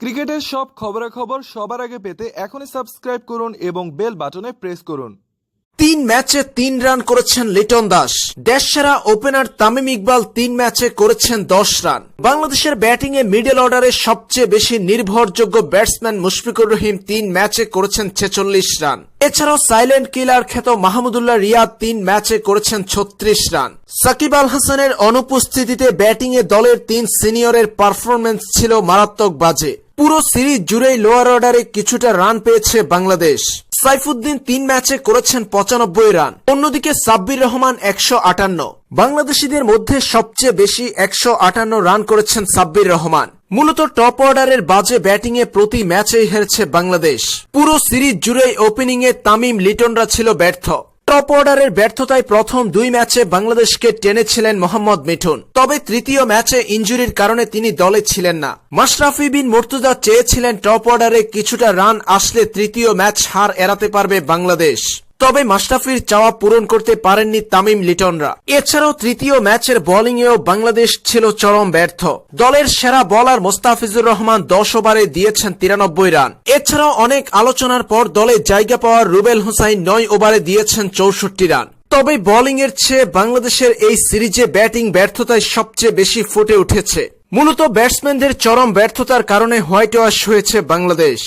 ক্রিকেটের সব খবরাখবর সবার আগে পেতে এখনই সাবস্ক্রাইব করুন এবং বেল বাটনে প্রেস করুন। তিন ম্যাচে তিন রান করেছেন লিটন দাস। দেশ সেরা ওপেনার তামিম ইকবাল তিন ম্যাচে করেছেন দশ রান। বাংলাদেশের ব্যাটিংয়ে মিডল অর্ডারে সবচেয়ে বেশি নির্ভরযোগ্য ব্যাটসম্যান মুশফিকুর রহিম তিন ম্যাচে করেছেন ছেচল্লিশ রান। এছাড়াও সাইলেন্ট কিলার খ্যাত মাহমুদুল্লাহ রিয়াদ তিন ম্যাচে করেছেন ছত্রিশ রান। সাকিব আল হাসানের অনুপস্থিতিতে ব্যাটিংয়ে দলের তিন সিনিয়রের পারফরমেন্স ছিল মারাত্মক বাজে। পুরো সিরিজ জুড়েই লোয়ার অর্ডারে কিছুটা রান পেয়েছে বাংলাদেশ। সাইফুদ্দিন তিন ম্যাচে করেছেন পঁচানব্বই রান অন্যদিকে সাব্বির রহমান একশো আটান্ন। বাংলাদেশিদের মধ্যে সবচেয়ে বেশি একশো আটান্ন রান করেছেন সাব্বির রহমান। মূলত টপ অর্ডারের বাজে ব্যাটিংয়ে প্রতি ম্যাচেই হেরেছে বাংলাদেশ। পুরো সিরিজ জুড়েই ওপেনিংয়ে তামিম লিটনরা ছিল ব্যর্থ। টপ অর্ডারের ব্যর্থতায় প্রথম দুই ম্যাচে বাংলাদেশকে টেনেছিলেন মোহাম্মদ মিঠুন। তবে তৃতীয় ম্যাচে ইঞ্জুরির কারণে তিনি দলে ছিলেন না। মাশরাফি বিন মুর্তুজা চেয়েছিলেন টপ অর্ডারে কিছুটা রান আসলে তৃতীয় ম্যাচ হার এড়াতে পারবে বাংলাদেশ। তবে মাশরাফির চাওয়া পূরণ করতে পারেননি তামিম লিটনরা। এছাড়াও তৃতীয় ম্যাচের বোলিংয়েও বাংলাদেশ ছিল চরম ব্যর্থ। দলের সেরা বোলার মোস্তাফিজুর রহমান দশ ওভারে দিয়েছেন তিরানব্বই রান। এছাড়াও অনেক আলোচনার পর দলে জায়গা পাওয়া রুবেল হুসাইন নয় ওভারে দিয়েছেন চৌষট্টি রান। তবে বোলিং এর চেয়ে বাংলাদেশের এই সিরিজে ব্যাটিং ব্যর্থতায় সবচেয়ে বেশি ফুটে উঠেছে। মূলত ব্যাটসম্যানদের চরম ব্যর্থতার কারণে হোয়াইট ওয়াশ হয়েছে বাংলাদেশ।